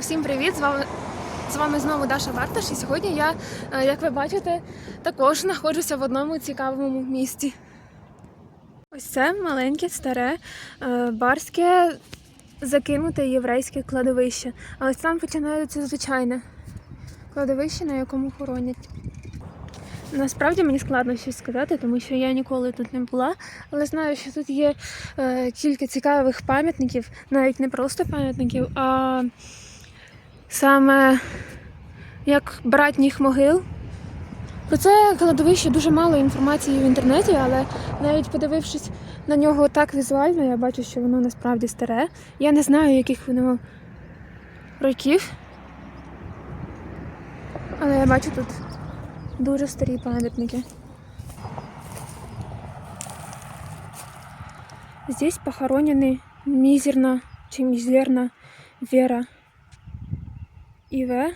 Усім привіт! З вами з вами знову Даша Барташ. І сьогодні я, е, як ви бачите, також знаходжуся в одному цікавому місті. Ось це маленьке, старе, е, барське, закинуте єврейське кладовище. А ось там починається звичайне кладовище, на якому хоронять. Насправді мені складно щось сказати, тому що я ніколи тут не була, але знаю, що тут є е, кілька цікавих пам'ятників, навіть не просто пам'ятників, а саме як братніх могил. Про це кладовище дуже мало інформації в інтернеті, але навіть подивившись на нього так візуально, я бачу, що воно насправді старе. Я не знаю, яких воно років. Але я бачу тут дуже старі пам'ятники. Здесь похоронены мизерна чи мизерна Вера Иве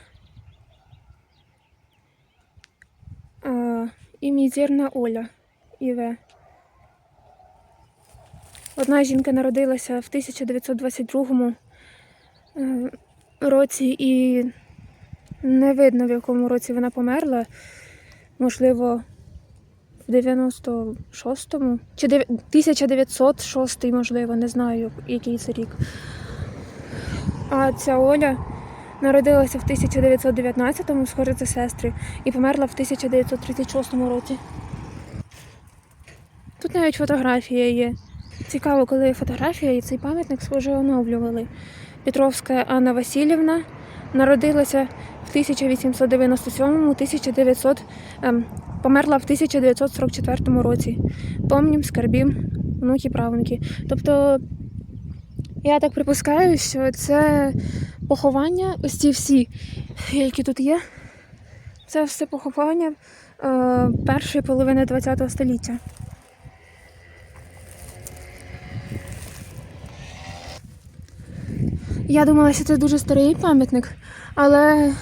а, і мізерна Оля Іве. Одна жінка народилася в 1922 е, році і не видно в якому році вона померла. Можливо, в 96-му чи дев- 1906, можливо, не знаю, який це рік. А ця Оля народилася в 1919-му, схоже, це сестри, і померла в 1936 році. Тут навіть фотографія є. Цікаво, коли фотографія, і цей пам'ятник, схоже, оновлювали. Петровська Анна Васильівна народилася в 1897-му, 1900, ем, померла в 1944 році. Помнім, скарбім, внуки, правнуки. Тобто, я так припускаю, що це поховання, ось ці всі, які тут є, це все поховання е, першої половини ХХ століття. Я думала, що це дуже старий пам'ятник, але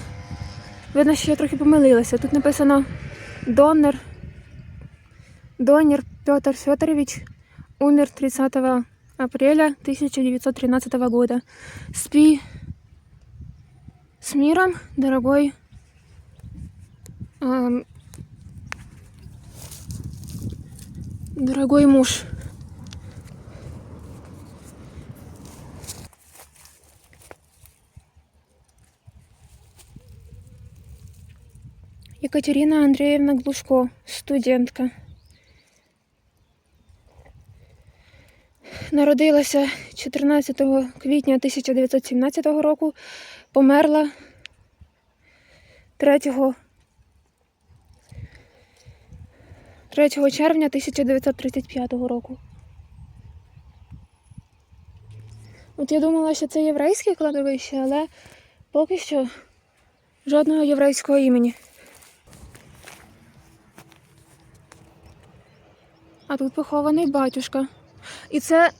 видно, що я трохи помилилася. Тут написано Донор, Донер Петр Федорович умер 30 апреля 1913 года. Спи с миром, дорогой эм, дорогой муж. Екатерина Андреевна Глушко, студентка. Народилася 14 квітня 1917 року, померла 3, 3 червня 1935 року. От я думала, що це єврейське кладовище, але поки що жодного єврейського імені. А тут похований батюшка. І це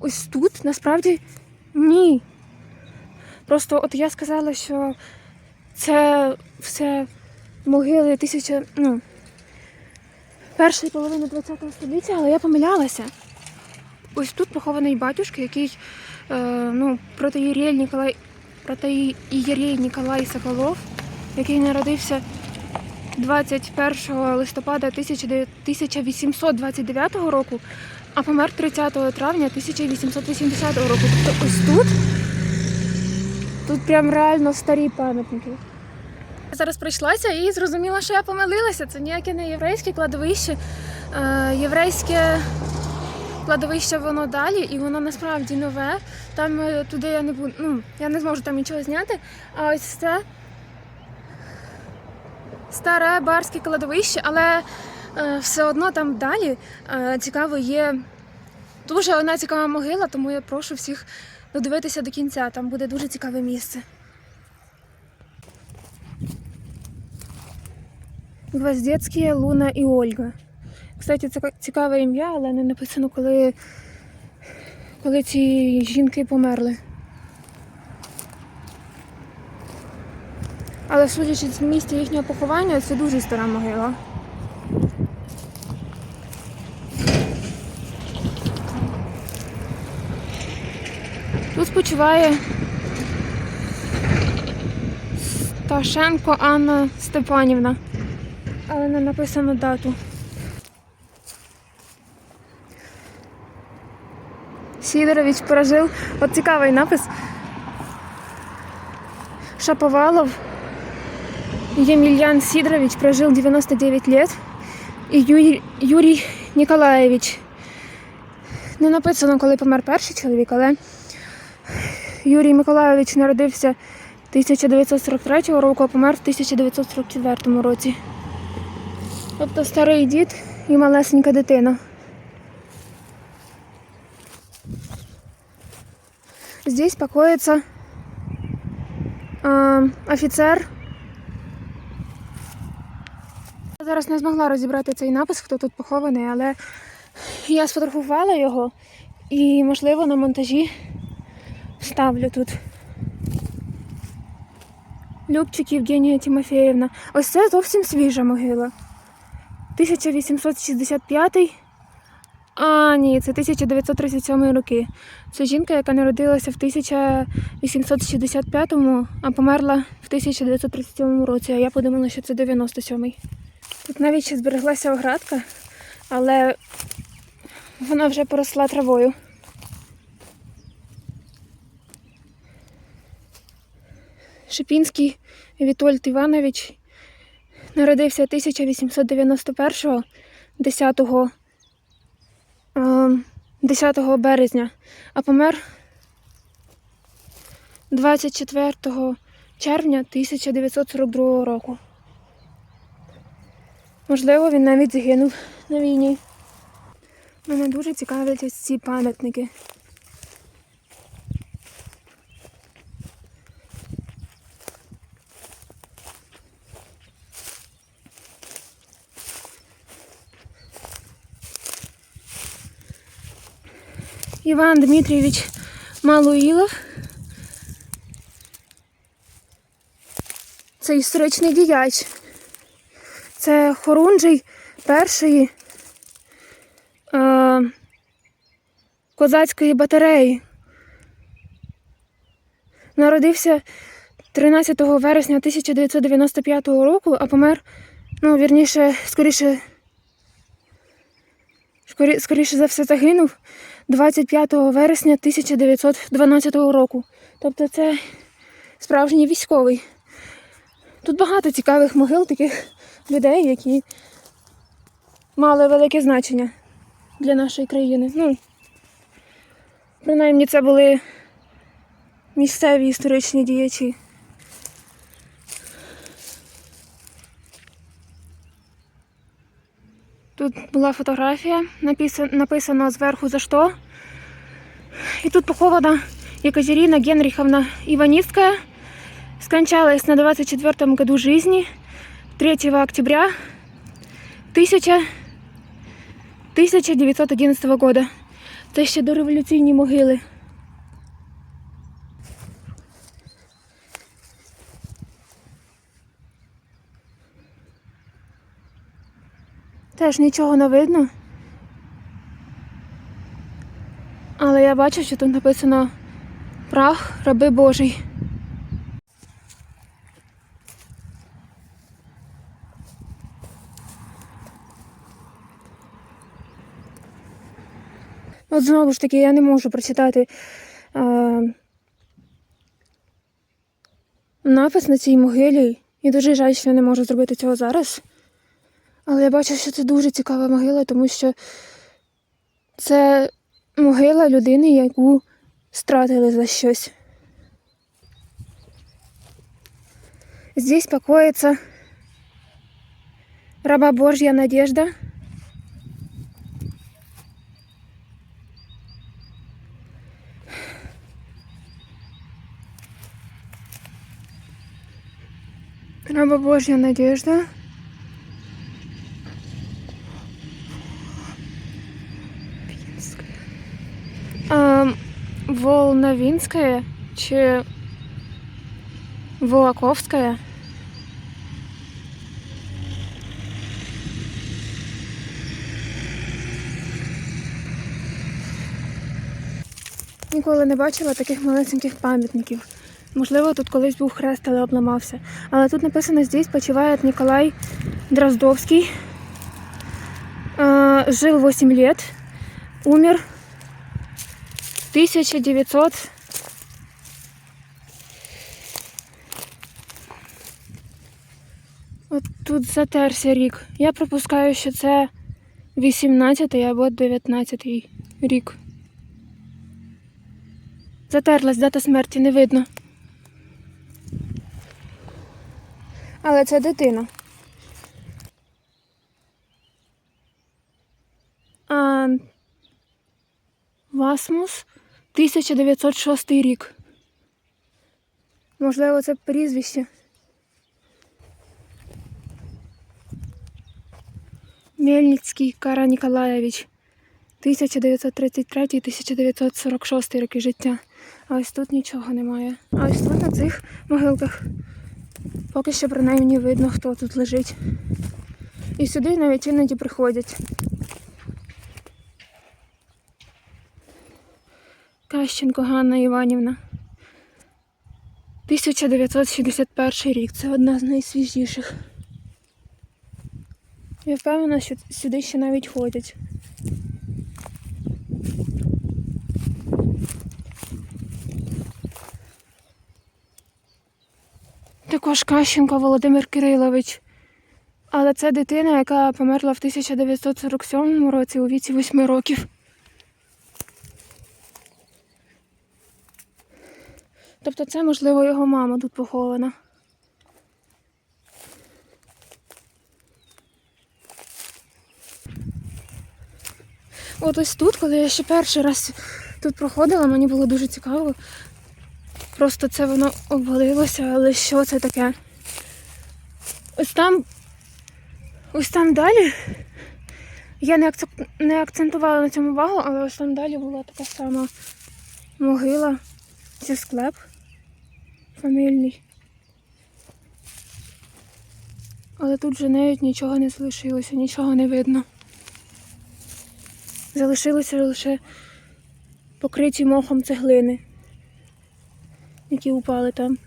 ось тут насправді ні. Просто от я сказала, що це все могили тисяча, ну, першої половини ХХ століття, але я помилялася. Ось тут похований батюшка, який е, ну, протиєрей Ніколай, протиєрей Ніколай Соколов, який народився 21 листопада 1829 року, а помер 30 травня 1880 року. Тобто ось тут, тут прям реально старі пам'ятники. Я зараз прийшлася і зрозуміла, що я помилилася. Це ніяке не єврейське кладовище. Е, єврейське кладовище воно далі, і воно насправді нове. Там е, туди я не буду, ну, я не зможу там нічого зняти. А ось це старе барське кладовище, але е, все одно там далі е, цікаво є дуже одна цікава могила, тому я прошу всіх додивитися до кінця. Там буде дуже цікаве місце. Гвоздецькі, Луна і Ольга. Кстати, це цікаве ім'я, але не написано, коли, коли ці жінки померли. Але судячи з місця їхнього поховання, це дуже стара могила. Тут спочиває Ташенко Анна Степанівна. Але не написано дату. Сидорович прожив. От цікавий напис. Шаповалов Емельян Сидорович прожил 99 лет. І Юрій, Юрій Ніколаєвич. Не написано, коли помер перший чоловік, але Юрій Миколайович народився 1943 року, а помер в 1944 році. Тобто старий дід і малесенька дитина. Здесь покоится э, офіцер. Я зараз не змогла розібрати цей напис, хто тут похований, але я сфотографувала його і, можливо, на монтажі вставлю тут. Любчик Євгенія Тимофеївна. Ось це зовсім свіжа могила. 1865. А, ні, це 1937 роки. Це жінка, яка народилася в 1865-му, а померла в 1937 році. А я подумала, що це 97-й. Тут навіть ще збереглася оградка, але вона вже поросла травою. Шипінський Вітольд Іванович народився 1891 10, е, 10 березня, а помер 24 червня 1942 року. Можливо, він навіть загинув на війні. Мене дуже цікавлять ось ці пам'ятники. Іван Дмитрійович Малуїлов. Це історичний діяч. Це хорунжий першої е, козацької батареї. Народився 13 вересня 1995 року, а помер, ну, вірніше, скоріше, скорі- скоріше за все загинув 25 вересня 1912 року. Тобто це справжній військовий. Тут багато цікавих могил таких людей, які мали велике значення для нашої країни. Ну, принаймні, це були місцеві історичні діячі. Тут була фотографія, написано, зверху за що. І тут похована Екатерина Генриховна Иваницкая. Скончалась на 24 году жизни 3 октября 1000 1911 года. Це ще до революційні могили. Теж нічого не видно. Але я бачу, що тут написано прах раби Божий. От знову ж таки, я не можу прочитати е, напис на цій могилі. І дуже жаль, що я не можу зробити цього зараз. Але я бачу, що це дуже цікава могила, тому що це могила людини, яку стратили за щось. Здесь покоится раба Божья Надежда. Раба Божья Надежда. А, Волновинская чи Волоковская? Ніколи не бачила таких малесеньких пам'ятників. Можливо, тут колись був хрест, але обламався. Але тут написано, здесь почиває Ніколай Дроздовський. Э, жил 8 лет, умер 1900 От тут затерся рік. Я припускаю, що це 18 або 19 рік. Затерлась дата смерті, не видно. Але це дитина. А, Васмус 1906 рік. Можливо, це прізвище. Мельницький Кара Ніколаєвич. 1933-1946 роки життя. А ось тут нічого немає. А ось тут на цих могилках поки що принаймні видно, хто тут лежить. І сюди навіть іноді приходять. Кащенко Ганна Іванівна. 1961 рік. Це одна з найсвіжіших. Я впевнена, що сюди ще навіть ходять. Також Кащенко Володимир Кирилович. Але це дитина, яка померла в 1947 році у віці 8 років. Тобто це, можливо, його мама тут похована. От ось тут, коли я ще перший раз тут проходила, мені було дуже цікаво. Просто це воно обвалилося, але що це таке? Ось там, ось там далі. Я не, акцеп- не акцентувала на цьому увагу, але ось там далі була така сама могила. Це склеп фамільний. Але тут вже навіть нічого не залишилося, нічого не видно. Залишилися лише покриті мохом цеглини, які упали там.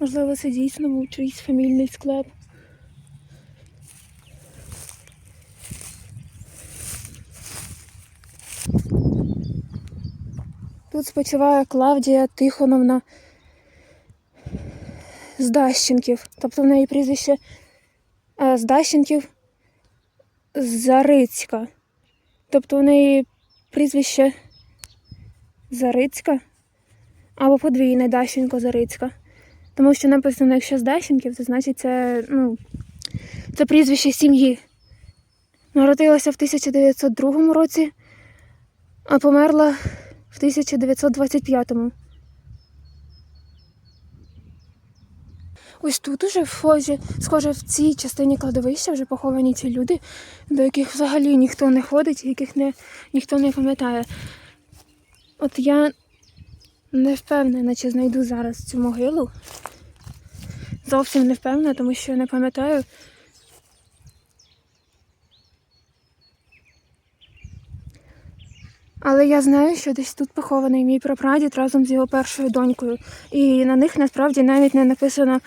Можливо, це дійсно був чийсь фамільний склеп. Тут спочиває Клавдія Тихоновна з Дащенків. Тобто в неї прізвище е, з Дащенків Зарицька. Тобто в неї прізвище Зарицька або подвійне Дащенко Зарицька. Тому що написано, якщо з Дащенків, то значить це, ну, це прізвище сім'ї. Народилася в 1902 році, а померла в 1925-му. Ось тут уже в фозі, схоже, в цій частині кладовища вже поховані ці люди, до яких взагалі ніхто не ходить, яких не, ніхто не пам'ятає. От я не впевнена, чи знайду зараз цю могилу. Зовсім не впевнена, тому що не пам'ятаю. Але я знаю, що десь тут похований мій прапрадід разом з його першою донькою. І на них насправді навіть не написано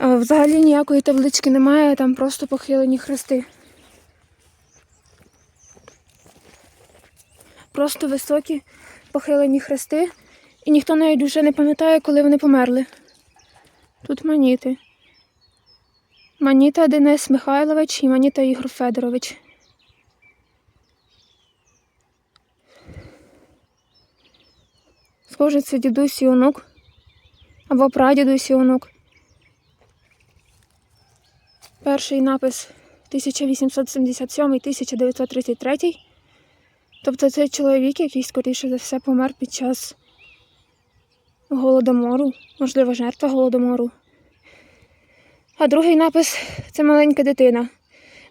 е, взагалі ніякої таблички немає, там просто похилені хрести. Просто високі похилені хрести, і ніхто навіть вже не пам'ятає, коли вони померли. Тут маніти. Маніта Денис Михайлович і Маніта Ігор Федорович. Схоже, це дідусь і онук. Або прадідусь і онук. Перший напис 1877-1933. Тобто це чоловік, який, скоріше за все, помер під час голодомору, можливо, жертва голодомору. А другий напис це маленька дитина.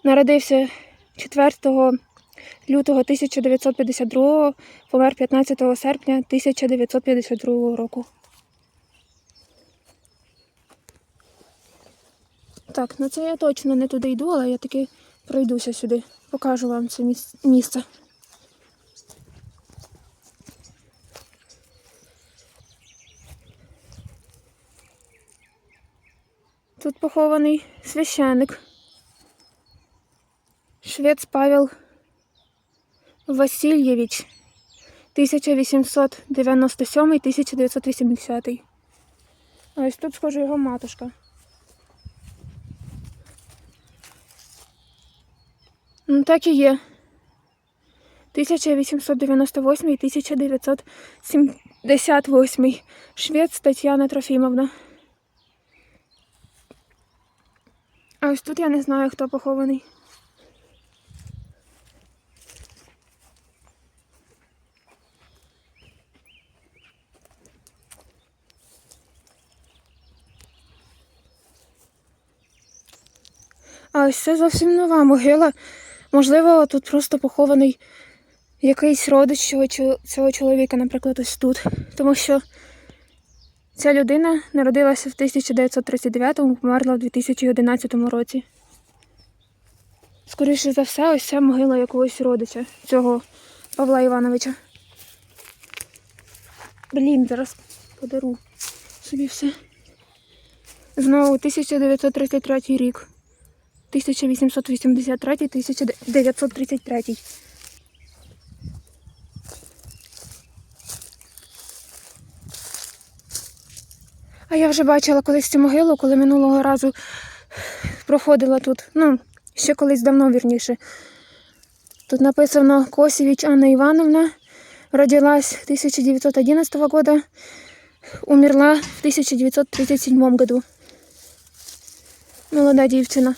Народився 4 лютого 1952 помер 15 серпня 1952 року. Так, на це я точно не туди йду, але я таки пройдуся сюди. Покажу вам це місце. Тут похований священик. Швець Павел Васильєвич 1897-1980. Ось тут, схоже, його матушка. Ну, так і є. 1898 і 1978. Швець Тетяна Трофімовна. А ось тут я не знаю, хто похований. А ось це зовсім нова могила. Можливо, тут просто похований якийсь родич цього, цього чоловіка, наприклад, ось тут. Тому що ця людина народилася в 1939-му, померла в 2011 році. Скоріше за все, ось ця могила якогось родича цього Павла Івановича. Блін, зараз подару собі все. Знову 1933 рік. 1883-1933. А я вже бачила колись цю могилу, коли минулого разу проходила тут. Ну, ще колись давно вірніше. Тут написано Косівіч Анна Івановна. Родилась 1911 года, умерла в 1937 году. Молода дівчина.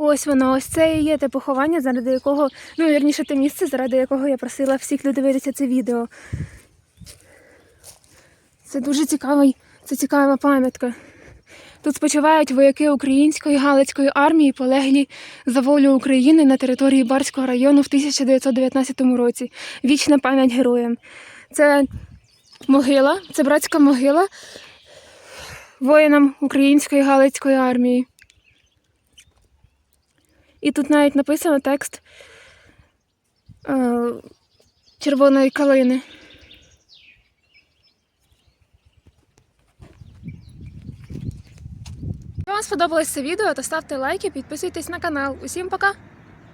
Ось воно, ось це і є те поховання, заради якого, ну, вірніше, те місце, заради якого я просила всіх людей дивитися це відео. Це дуже цікавий, це цікава пам'ятка. Тут спочивають вояки української Галицької армії, полеглі за волю України на території Барського району в 1919 році. Вічна пам'ять героям. Це могила, це братська могила воїнам української Галицької армії. І тут навіть написано текст е, червоної калини. Якщо вам сподобалось це відео, то ставте лайки, підписуйтесь на канал. Усім пока!